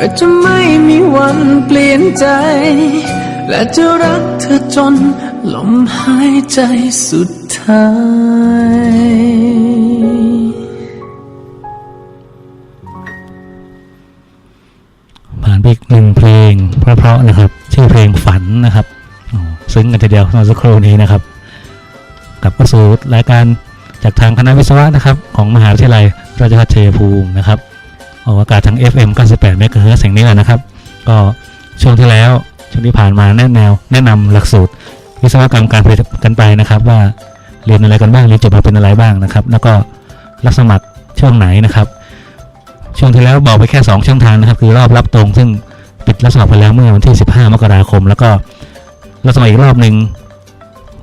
ก็จะไม่มีวันเปลี่ยนใจ และจะรักเธอจนลมหายใจสุดท้ายผ่านไปอีกหนึ่งเพลงเพราะๆนะครับ ชื่อเพลงฝันนะครับซึ้งกันทีเดียวเมื่อสักครู่นี้นะครับกับเข้าสู่รายการจากทางคณะวิศวะนะครับ ของมหาวิทยาลัยราชภัฏชัยภูมินะครับ ออกอากาศทาง FM 98เมกะเฮิรตซ์แห่งนี้แหละนะครับ ก็ช่วงที่แล้วช่วงที่ผ่านมาแนะแนวแนะนำหลักสูตร วิศวกรรมการผลิตกันไปนะครับ ว่าเรียนอะไรกันบ้างเรียนจบมาเป็นอะไรบ้างนะครับ แล้วก็รับสมัครช่วงไหนนะครับ ช่วงที่แล้วบอกไปแค่ 2 ช่องทางนะครับ คือรอบรับตรง ซึ่งปิดรับสมัครไปแล้วเมื่อวันที่ 15 มกราคม แล้วก็รับสมัครอีกรอบหนึ่ง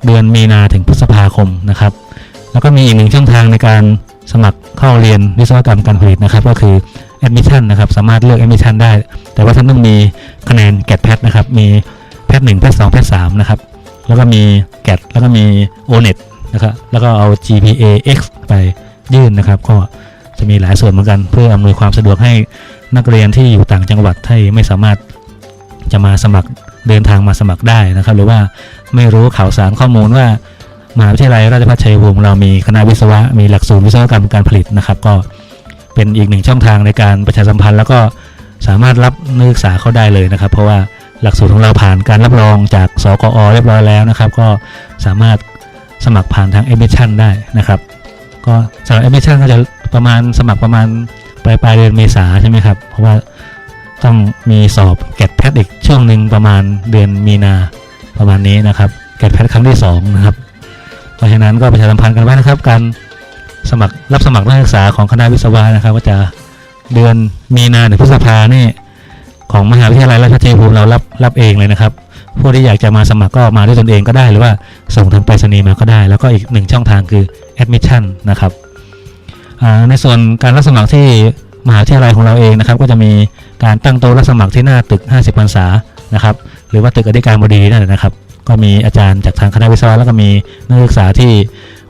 เดือนมีนาถึงพฤษภาคมนะครับ แล้วก็มีอีกหนึ่งช่องทางในการสมัครเข้าเรียนวิศวกรรมการผลิตนะครับ ก็คือ admission นะครับ สามารถเลือก admission ได้ แต่ว่าท่านต้องมีคะแนน GAT PAT นะครับ มีแพทหนึ่งแพทสองแพทสามนะครับ แล้วก็มี GAT แล้วก็มี ONET นะครับ แล้วก็เอา GPA X ไปยื่นนะครับ ก็จะมีหลายส่วนเหมือนกัน เพื่ออำนวยความสะดวกให้นักเรียนที่อยู่ต่างจังหวัดที่ไม่สามารถจะมาสมัครเดินทางมาสมัครได้นะครับ หรือว่าไม่รู้ข่าวสารข้อมูลว่ามหาวิทยาลัยราชภัฏชัยภูมิเรามีคณะวิศวะมีหลักสูตรวิศวกรรมการผลิตนะครับ ก็ เป็นอีกหนึ่งช่องทางในการประชาสัมพันธ์ แล้วก็สามารถรับนักศึกษาเข้าได้เลยนะครับ เพราะว่าหลักสูตรของเราผ่านการรับรองจากสกอ เรียบร้อยแล้วนะครับ ก็สามารถสมัครผ่านทาง admission ได้นะครับ ก็สำหรับ admission ก็จะประมาณสมัครประมาณปลายปลายเดือนเมษาใช่ไหมครับ เพราะว่าต้องมีสอบแกดแพทอีกช่วงหนึ่งประมาณเดือนมีนาประมาณนี้นะครับแกดแพทครั้งที่สองนะครับเพราะฉะนั้นก็ประชาสัมพันธ์กันไว้นะครับการ สมัครรับสมัครนักศึกษาของคณะวิศวะนะครับก็จะเดือนมีนาถึงพฤษภาเนี่ยของมหาวิทยาลัยราชภัฏภูมิเรารับรับเองเลยนะครับผู้ที่อยากจะมาสมัครก็มาด้วยตนเองก็ได้หรือว่าส่งทางไปรษณีย์มาก็ได้ แล้วก็อีกหนึ่งช่องทางคือ admission นะครับในส่วนการรับสมัครที่มหาวิทยาลัยของเราเองนะครับ ก็จะมีการตั้งโต๊ะรับสมัครที่หน้าตึก 50พรรษานะครับ หรือว่าตึกอธิการบดีนั่นแหละนะครับ ก็มีอาจารย์จากทางคณะวิศวะแล้วก็มีนักศึกษาที่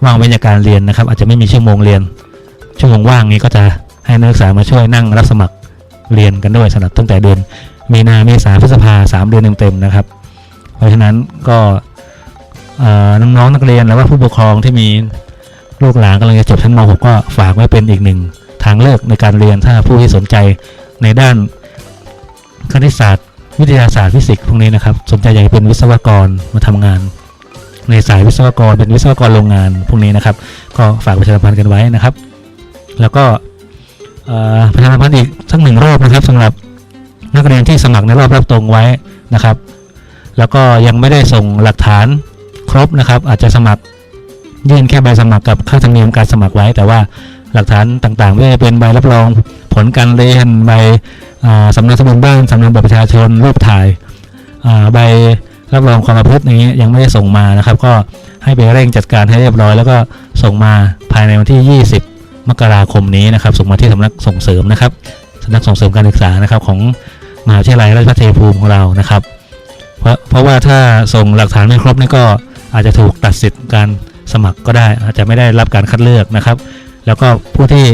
ว่างเว้นจากการเรียนนะครับ อาจจะไม่มีชั่วโมงเรียน ชั่วโมงว่างนี้ก็จะให้นักศึกษามาช่วยนั่งรับสมัครเรียนกันด้วยสำหรับตั้งแต่เดือนมีนาเมษาพฤษภาสามเดือนเต็มๆนะครับ เพราะฉะนั้นก็น้องๆนักเรียนหรือว่าผู้ปกครองที่มีลูกหลานกำลังจะจบชั้นม .6 ก็ฝากไว้เป็นอีกหนึ่งทางเลือกในการเรียนถ้าผู้ที่สนใจในด้านคณิตศาสตร์ วิทยาศาสตร์ฟิสิกส์พวกนี้นะครับ สนใจอยากเป็นวิศวกรมาทำงาน ในสายวิศวกรเป็นวิศวกรโรงงานพวกนี้นะครับ ก็ฝากประชาสัมพันธ์กันไว้นะครับ แล้วก็ประชาสัมพันธ์อีกสักหนึ่งรอบนะครับสำหรับนักเรียนที่สมัครในรอบรับตรงไว้นะครับ แล้วก็ยังไม่ได้ส่งหลักฐานครบนะครับ อาจจะสมัครยื่นแค่ใบสมัครกับค่าธรรมเนียมการสมัครไว้ แต่ว่าหลักฐานต่างๆไม่ว่าจะเป็นใบรับรองผลการเรียนใบสำเนาทะเบียนบ้านสำเนาบัตรประชาชนรูปถ่ายใบ รับรองความประพฤติอย่างนี้ยังไม่ได้ส่งมานะครับ ก็ให้ไปเร่งจัดการให้เรียบร้อย แล้วก็ส่งมาภายในวันที่ 20 มกราคมนี้นะครับ ส่งมาที่สำนักส่งเสริมนะครับสำนักส่งเสริมการศึกษานะครับของมหาวิทยาลัยราชภัฏชัยภูมิของเรานะครับ เพราะเพราะว่าถ้าส่งหลักฐานไม่ครบนี่ก็อาจจะถูกตัดสิทธิ์การสมัครก็ได้ อาจจะไม่ได้รับการคัดเลือกนะครับ แล้วก็ผู้ที่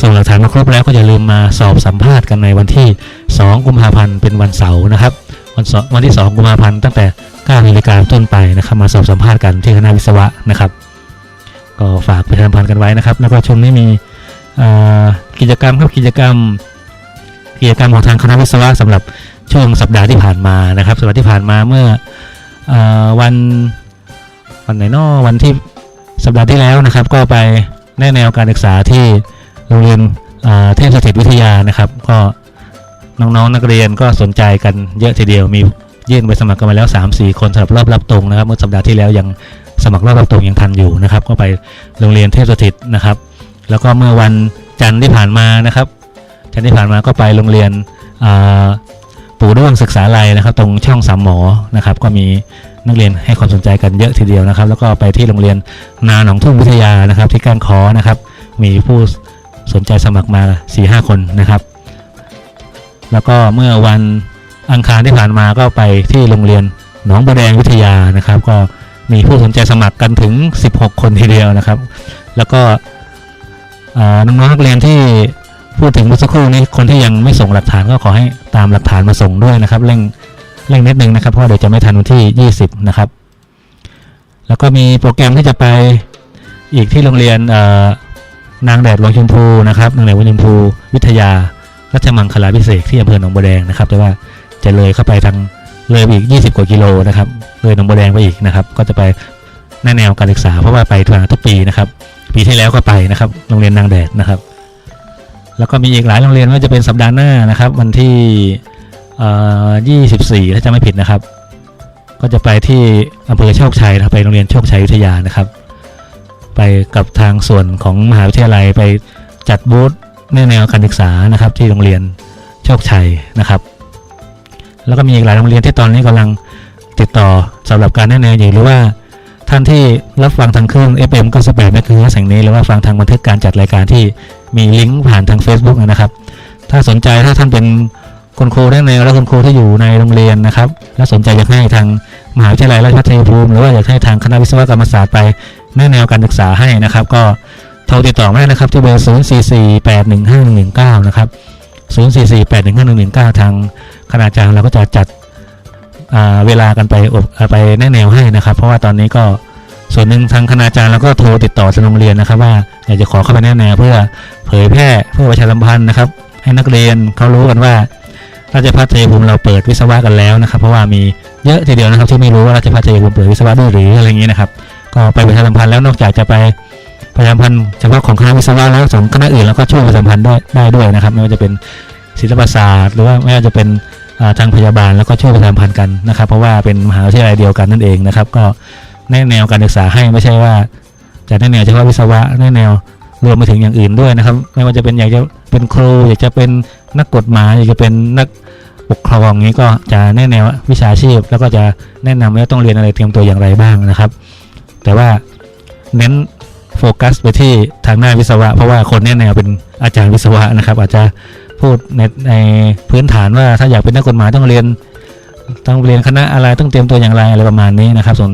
ส่งหลักฐานมาครบแล้วก็อย่าลืมมาสอบสัมภาษณ์กันในวันที่ 2 กุมภาพันธ์เป็นวันเสาร์นะครับ วันสาร์วันที่ 2 กุมภาพันธ์ตั้งแต่9นาฬิกาต้นไปนะครับ มาสอบสัมภาษณ์กันที่คณะวิศวะนะครับ ก็ฝากประชาสัมพันธ์กันไว้นะครับ แล้วก็ช่วงนี้มีกิจกรรมครับกิจกรรมกิจกรรมของทางคณะวิศวะสำหรับช่วงสัปดาห์ที่ผ่านมานะครับ สัปดาห์ที่ผ่านมาเมื่ออวันวันไหนเนอวันที่สัปดาห์ที่แล้วนะครับ ก็ไปแนะแนวการศึกษาที่โรงเรียนเอ่อเทพสถิตวิทยานะครับ ก็ น้องๆนักเรียนก็สนใจกันเยอะทีเดียวมียื่นไปสมัครกันมาแล้ว 3-4 คนสำหรับรอบรับตรงนะครับ เมื่อสัปดาห์ที่แล้วยังสมัครรอบรับตรงยังทันอยู่นะครับ ก็ไปโรงเรียนเทพสถิตนะครับ แล้วก็เมื่อวันจันทร์ที่ผ่านมานะครับ จันทร์ที่ผ่านมาก็ไปโรงเรียนอ่าปู่ด้วงศึกษาลัยนะครับ ตรงช่องสามหมอนะครับ ก็มีนักเรียนให้ความสนใจกันเยอะทีเดียวนะครับ แล้วก็ไปที่โรงเรียนนาหนองทุ่งวิทยานะครับ ที่การคอนะครับ มีผู้สนใจสมัครมา4ีหคนนะครับ แล้วก็เมื่อวันอังคารที่ผ่านมาก็ไปที่โรงเรียนหนองบัวแดงวิทยานะครับ ก็มีผู้สนใจสมัครกันถึง 16 คนทีเดียวนะครับ แล้วก็น้องๆนักเรียนที่พูดถึงเมื่อสักครู่นี้คนที่ยังไม่ส่งหลักฐานก็ขอให้ตามหลักฐานมาส่งด้วยนะครับเร่งเร่งนิดนึงนะครับเพราะเดี๋ยวจะไม่ทันวันที่ 20 นะครับ แล้วก็มีโปรแกรมที่จะไปอีกที่โรงเรียนนางแดดหลวงชมพูนะครับนางแดดหลวงชมพูวิทยา รัชมังคลาพิเศษที่อำเภอหนองบัวแดงนะครับ แต่ว่าจะเลยเข้าไปทางเลยอีก 20 กว่ากิโลนะครับเลยหนองบัวแดงไปอีกนะครับ ก็จะไปแนแนวการศึกษาเพราะว่าไปทุกทุกปีนะครับ ปีที่แล้วก็ไปนะครับโรงเรียนนางแดดนะครับ แล้วก็มีอีกหลายโรงเรียนว่าจะเป็นสัปดาห์หน้านะครับ วันที่เอ่อ24 ถ้าจะไม่ผิดนะครับ ก็จะไปที่อำเภอโชคชัยนะไปโรงเรียนโชคชัยวิทยานะครับ ไปกับทางส่วนของมหาวิทยาลัยไปจัดบูธ ในแนวการศึกษานะครับที่โรงเรียนโชคชัยนะครับ แล้วก็มีอีกหลายโรงเรียนที่ตอนนี้กำลังติดต่อสำหรับการแนะแนวอยู่หรือว่าท่านที่รับฟังทางเครื่อง FM 98นั่นคือแสงนี้หรือว่าฟังทางบันทึกการจัดรายการที่มีลิงก์ผ่านทาง Facebook นะครับ ถ้าสนใจถ้าท่านเป็นคุณครูแนะแนวและคุณครูที่อยู่ในโรงเรียนนะครับ และสนใจอยากให้ทางมหาวิทยาลัยราชภัฏชัยภูมิหรือว่าอยากให้ทางคณะวิศวกรรมศาสตร์ไปแนะแนวการศึกษาให้นะครับ ก็ โทรติดต่อได้นะครับที่เบอร์ 0 4 4 8 1 5 1 1 9 นะครับ 0 4 4 8 1 5 1 1 9 ทางคณาจารย์เราก็จะจัดเวลากันไปอบไปแนะแนวให้นะครับ เพราะว่าตอนนี้ก็ส่วนหนึ่งทางคณาจารย์เราก็โทรติดต่อทางโรงเรียนนะครับ ว่าอยากจะขอเข้าไปแนะแนวเพื่อเผยแพร่เพื่อประชาสัมพันธ์นะครับ ให้นักเรียนเขารู้กันว่าราชภัฏชัยภูมิเราเปิดวิศวะกันแล้วนะครับ เพราะว่ามีเยอะทีเดียวนะครับที่ไม่รู้ว่าราชภัฏชัยภูมิเปิดวิศวะด้วยหรืออะไรอย่างนี้นะครับ ก็ไปประชาสัมพันธ์แล้วนอกจากจะไป ประชาสัมพันธ์เฉพาะของคณะวิศวะแล้วของคณะอื่นแล้วก็ช่วยประชาสัมพันธ์ได้ได้ด้วยนะครับ ไม่ว่าจะเป็นศิลปศาสตร์ หรือว่าไม่ว่าจะเป็นทางพยาบาลแล้วก็ช่วยประชาสัมพันธ์กันนะครับ เพราะว่าเป็นมหาวิทยาลัยเดียวกันนั่นเองนะครับ ก็แนแนวการศึกษาให้ไม่ใช่ว่าจะแนแนวเฉพาะวิศวะแนแนวรวมไปถึงอย่างอื่นด้วยนะครับ ไม่ว่าจะเป็นอยากจะเป็นครูอยากจะเป็นนักกฎหมายอยากจะเป็นนักปกครองนี้ก็จะแนะแนววิชาชีพ แล้วก็จะแนะนำว่าต้องเรียนอะไรเตรียมตัวอย่างไรบ้างนะครับ แต่ว่าเน้น โฟกัสไปที่ทางหน้าวิศวะ เพราะว่าคนแนะแนวเป็นอาจารย์วิศวะนะครับ อาจจะพูดในในพื้นฐานว่าถ้าอยากเป็นนักกฎหมายต้องเรียน ต้องเรียนคณะอะไรต้องเตรียมตัวอย่างไรอะไรประมาณนี้นะครับ ส่วน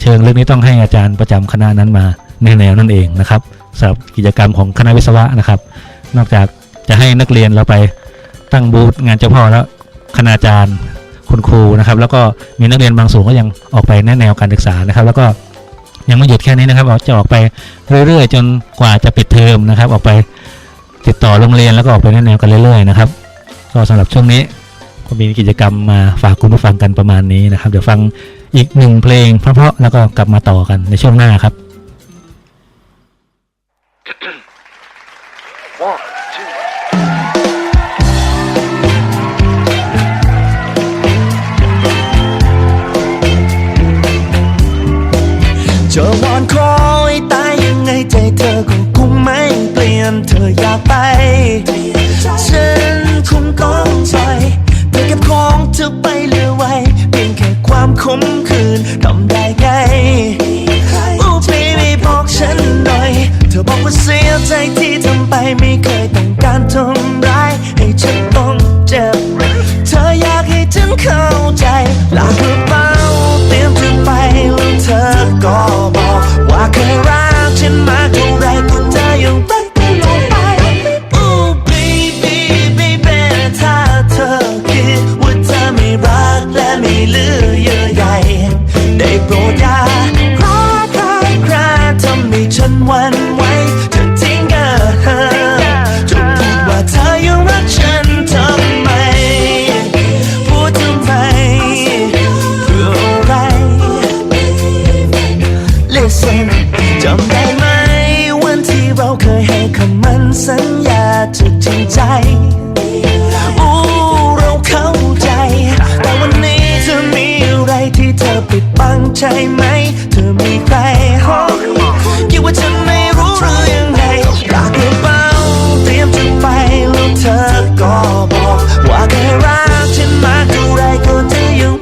เชิงเรื่องนี้ต้องให้อาจารย์ประจำคณะนั้นมาแนแนวนั่นเองนะครับสำหรับกิจกรรมของคณะวิศวะนะครับ นอกจากจะให้นักเรียนเราไปตั้งบูธงานเจ้าพ่อแล้วคณาจารย์คุณครูนะครับ แล้วก็มีนักเรียนบางส่วนก็ยังออกไปแนแนวการศึกษานะครับ แล้วก็ ยังไม่หยุดแค่นี้นะครับเราจะออกไปเรื่อยๆ จนกว่าจะปิดเทอมนะครับ ออกไปติดต่อโรงเรียนแล้วก็ออกไปแนะแนวกันเรื่อยๆนะครับก็สำหรับช่วงนี้ก็มีกิจกรรมมาฝากคุณผู้ฟังกันประมาณนี้นะครับ เดี๋ยวฟังอีกหนึ่งเพลงเพราะๆแล้วก็กลับมาต่อกันในช่วงหน้าครับ เข้ใจที่ทำไปไม่เคยต้องการทำร้าย ให้ฉันต้องเจ็บ เธออยากให้ฉันเข้าใจลากระเป๋าเตรียมจะไปแล้วเธอก็บอกว่าเคยรักฉันมากเท่าไรแต่เธอยังรักกันลงไปโอ้ baby baby ถ้าเธอคิดว่าเธอไม่รักและไม่เหลือเยอะใหญ่ได้โปรดอย่าคราคราคราทำให้ฉันวันไห เธอมีใครหอคิดว่าฉันไม่รู้หรือยังไงรักหรือเปล่าเตรียมจะไปแล้วเธอก็บอก ว่าเธอรักฉันมากเท่าไรก็จะยัง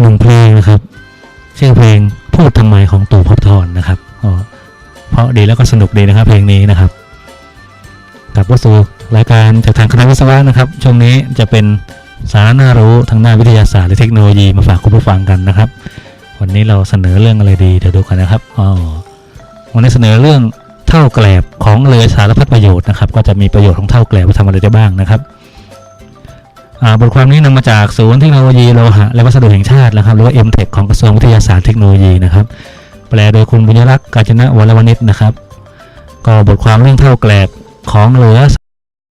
หนึ่งเพลงนะครับชื่อเพลงพูดทำไมของตู่ภพบทรนะครับก็เพราะดีแล้วก็สนุกดีนะครับเพลงนี้นะครับกลับเข้าสู่รายการจากทางคณะวิศวะนะครับ ช่วงนี้จะเป็นสาระน่ารู้ทางด้านวิทยาศาสตร์และเทคโนโลยีมาฝากคุณผู้ฟังกันนะครับ วันนี้เราเสนอเรื่องอะไรดีเดี๋ยวดูกันนะครับอ๋อวันนี้เสนอเรื่องเท่าแกลบของเรือสารพัดประโยชน์นะครับ ก็จะมีประโยชน์ของเท่าแกลบว่าทำอะไรได้บ้างนะครับ บทความนี้นำมาจากศูนย์เทคโนโลยีโลหะและวัสดุแห่งชาตินะครับหรือว่า m t e c h ของกระทรวงวิทยาศาสตร์เทคโนโลยีนะครับ แปลโดยคุณบุญรักษ์กาญจนวรวณิชนะครับ ก็บทความเรื่องเท่าแกลบของเหลือ